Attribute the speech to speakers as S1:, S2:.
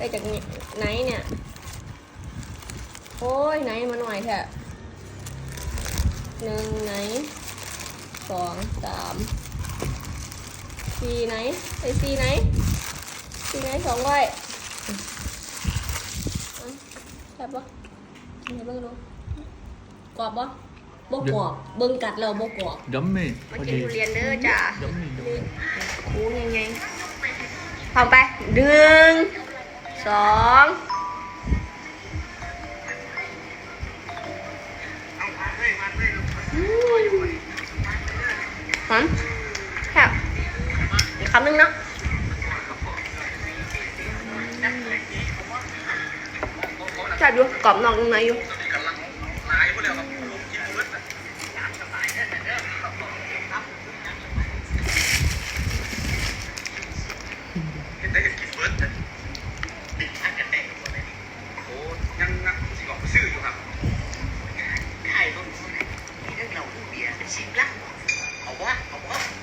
S1: ได้จากไหนเนี่ย โอ้ยไหนมาหน่อยแค่หนึ่งไหนสองสามสี่ไหนไปสี่ไหนสี่ไหนสองร้อยเอาแซ่บปะกินให้เบิ่งดูกรอบปะบ่กรอบเบิ่งกัดแล้วบ่กรอบ
S2: Yummy.
S1: มากินทุเรียนเด้อจ้า
S2: Yummy, yummy.
S1: คูยังไงพร้อมไปหนึ่ง สองอืมหอมแค่บอีกคำหนึ่งเนาะแซ่บอยู่กรอบนอกนุ่มในอยู่ á không có.